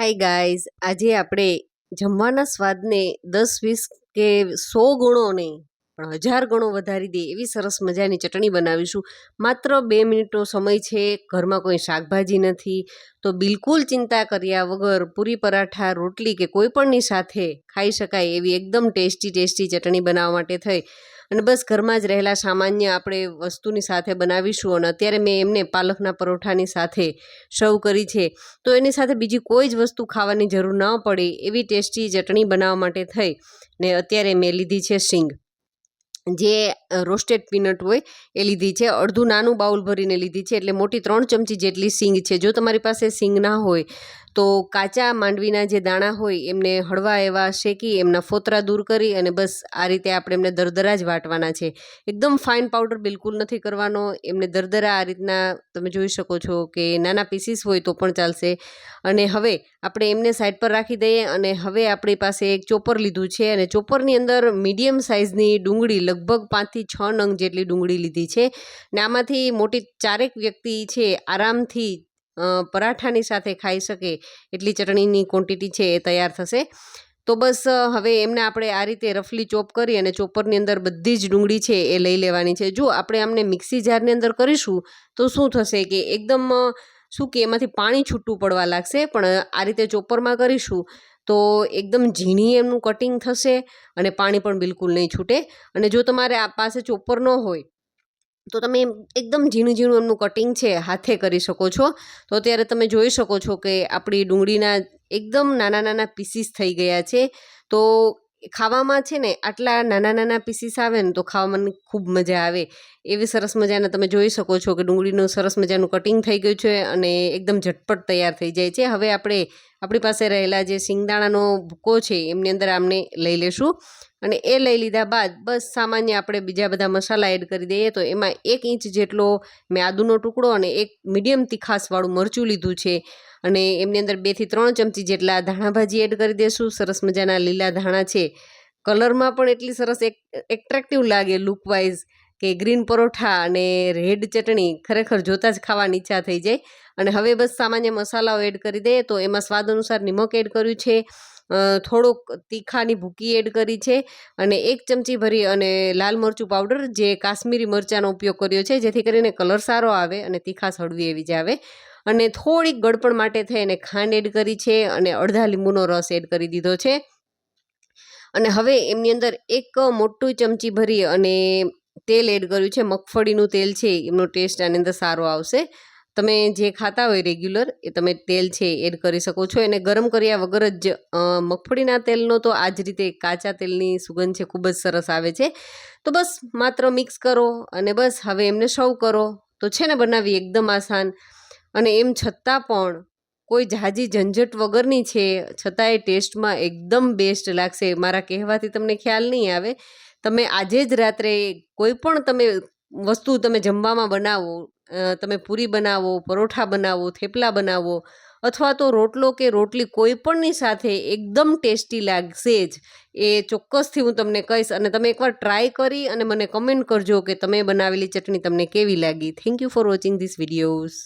Hi guys આજે આપણે જમવાના સ્વાદને દસ વીસ કે સો ગુણો નહીં. પણ હજાર ગણો વધારી દે એવી સરસ મજાની ચટણી બનાવીશું. માત્ર બે મિનિટનો સમય છે, ઘરમાં કોઈ શાકભાજી નથી, તો બિલકુલ ચિંતા કર્યા વગર પૂરી પરાઠા, રોટલી કે કોઈ પણની સાથે ખાઈ શકાય એવી એકદમ ટેસ્ટી ટેસ્ટી ચટણી બનાવવા માટે થઈ. અને બસ ઘરમાં જ રહેલા સામાન્ય આપણે વસ્તુની સાથે બનાવીશું અને અત્યારે મેં એમને પાલકના પરોઠાની સાથે સર્વ કરી છે. તો એની સાથે બીજી કોઈ જ વસ્તુ ખાવાની જરૂર ન પડે એવી ટેસ્ટી ચટણી બનાવવા માટે થઈ. ને અત્યારે મેં લીધી છે સિંગ. જે રોસ્ટેડ પીનટ હોય, એ લીધી છે. અડધું નાનું બાઉલ ભરીને લીધી છે. એટલે મોટી ત્રણ ચમચી જેટલી સિંગ છે. જો તમારી પાસે સિંગ ના હોય તો કાચા માંડવીના જે દાણા હોય એમને હળવા એવા શેકી, એમના ફોતરા દૂર કરી અને બસ આ રીતે આપણે એમને દરદરા જ વાટવાના છે. એકદમ ફાઇન પાવડર બિલકુલ નથી કરવાનો. એમને દરદરા આ રીતના તમે જોઈ શકો છો કે નાના પીસીસ હોય તો પણ ચાલશે. અને હવે આપણે એમને સાઈડ પર રાખી દઈએ અને હવે આપણી પાસે એક ચોપર લીધું છે અને ચોપરની અંદર મીડિયમ સાઇઝની ડુંગળી, લગભગ પાંચથી છ નંગ જેટલી ડુંગળી લીધી છે. ને આમાંથી મોટી ચારેક વ્યક્તિ છે, આરામથી પરાઠાની સાથે ખાઈ શકે, એટલી ચટણીની ક્વોન્ટિટી છે એ તૈયાર થશે. તો બસ હવે એમને આપણે આ રીતે રફલી ચોપ કરી અને ચોપરની અંદર બધી જ ડુંગળી છે એ લઈ લેવાની છે. જો આપણે આમને મિક્સી જારની અંદર કરીશું, તો શું થશે કે એકદમ શું કે એમાંથી પાણી છૂટું પડવા લાગશે, પણ આ રીતે ચોપરમાં કરીશું, તો એકદમ ઝીણી એમનું કટિંગ થશે અને પાણી પણ બિલકુલ નહીં છૂટે. અને જો તમારે આ પાસે ચોપર ન હોય તો તમે એકદમ ઝીણું ઝીણું એમનું કટિંગ છે, હાથે કરી શકો છો. તો અત્યારે તમે જોઈ શકો છો કે આપણી ડુંગળીના એકદમ નાના નાના પીસીસ થઈ ગયા છે. તો ખાવામાં છે ને આટલા નાના નાના પીસીસ આવે ને તો ખાવામાં ખૂબ મજા આવે. એવી સરસ મજાના તમે જોઈ શકો છો કે ડુંગળીનું સરસ મજાનું કટિંગ થઈ ગયું છે અને એકદમ ઝટપટ તૈયાર થઈ જાય છે. હવે આપણે આપણી પાસે રહેલા જે સિંગદાણાનો ભૂકો છે એમની અંદર આમને લઈ લેશું. અને એ લઈ લીધા બાદ બસ સામાન્ય આપણે બીજા બધા મસાલા એડ કરી દઈએ તો એમાં એક ઇંચ જેટલો મેં આદુનો ટુકડો અને એક મીડિયમ તીખાસવાળું મરચું લીધું છે. અને એમની અંદર બેથી ત્રણ ચમચી જેટલા ધાણાભાજી એડ કરી દઈશું સરસ મજાના લીલા ધાણા છે. કલરમાં પણ એટલી સરસ એક એટ્રેક્ટિવ લાગે લુકવાઇઝ કે ગ્રીન પરોઠા અને રેડ ચટણી ખરેખર જોતાં જ ખાવાની ઈચ્છા થઈ જાય. અને હવે બસ સામાન્ય મસાલાઓ એડ કરી દઈએ તો એમાં સ્વાદ અનુસાર નિમક એડ કર્યું છે. થોડોક તીખાની ભૂકી એડ કરી છે અને એક ચમચી ભરી અને લાલ મરચું પાવડર જે કાશ્મીરી મરચાંનો ઉપયોગ કર્યો છે, જેથી કરીને કલર સારો આવે અને તીખાશ હળવી એવી જ આવે. અને થોડીક ગળપણ માટે થઈ અને ખાંડ એડ કરી છે અને અડધા લીંબુનો રસ એડ કરી દીધો છે. અને હવે એમની અંદર એક મોટું ચમચી ભરી અને તેલ એડ કર્યું છે, મગફળીનું તેલ છે, એમનો ટેસ્ટ આની અંદર સારો આવશે. તમે જે ખાતા હોય રેગ્યુલર, એ તમે તેલ છે એડ કરી શકો છો. એને ગરમ કર્યા વગર જ મગફળીના તેલનો તો આ જ રીતે કાચા તેલની સુગંધ છે ખૂબ જ સરસ આવે છે. તો બસ માત્ર મિક્સ કરો અને બસ હવે એમને સર્વ કરો. તો છે ને બનાવી એકદમ આસાન. અને એમ છતાં પણ કોઈ જાજી ઝંઝટ વગરની છે છતાંય ટેસ્ટમાં એકદમ બેસ્ટ લાગશે. મારા કહેવાથી તમને ખ્યાલ નહીં આવે. તમે આજે જ રાત્રે કોઈ પણ તમે વસ્તુ તમે જમવામાં બનાવો તમે પૂરી બનાવો, પરોઠા બનાવો, થેપલા બનાવો અથવા તો રોટલો કે રોટલી કોઈ પણની સાથે એકદમ ટેસ્ટી લાગશે જ, એ ચોક્કસથી હું તમને કહીશ. અને તમે એકવાર ટ્રાય કરી અને મને કમેન્ટ કરજો કે તમે બનાવેલી ચટણી તમને કેવી લાગી. Thank you for watching this videos